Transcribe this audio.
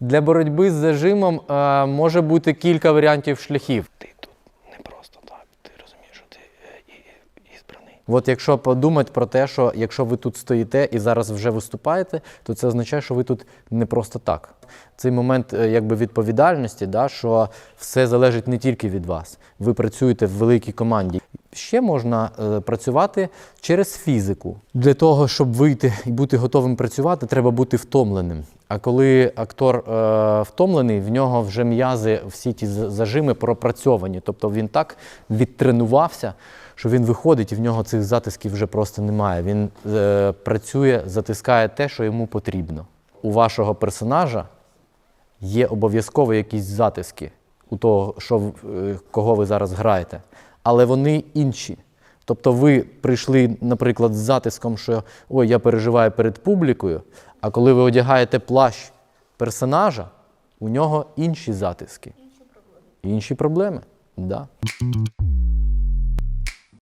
Для боротьби з зажимом е, може бути кілька варіантів шляхів. Ти тут не просто так. Ти розумієш, що ти е, і, і, ізбраний. От якщо подумати про те, що якщо ви тут стоїте і зараз вже виступаєте, то це означає, що ви тут не просто так. Цей момент е, якби відповідальності, да, що все залежить не тільки від вас. Ви працюєте в великій команді. Ще можна е, працювати через фізику. Для того, щоб вийти і бути готовим працювати, треба бути втомленим. А коли актор е, втомлений, в нього вже м'язи, всі ті зажими пропрацьовані. Тобто він так відтренувався, що він виходить і в нього цих затисків вже просто немає. Він е, працює, затискає те, що йому потрібно. У вашого персонажа є обов'язково якісь затиски у того, що, е, кого ви зараз граєте, але вони інші. Тобто ви прийшли, наприклад, з затиском, що ой, я переживаю перед публікою, а коли ви одягаєте плащ персонажа, у нього інші затиски. Інші проблеми. Інші проблеми. Да.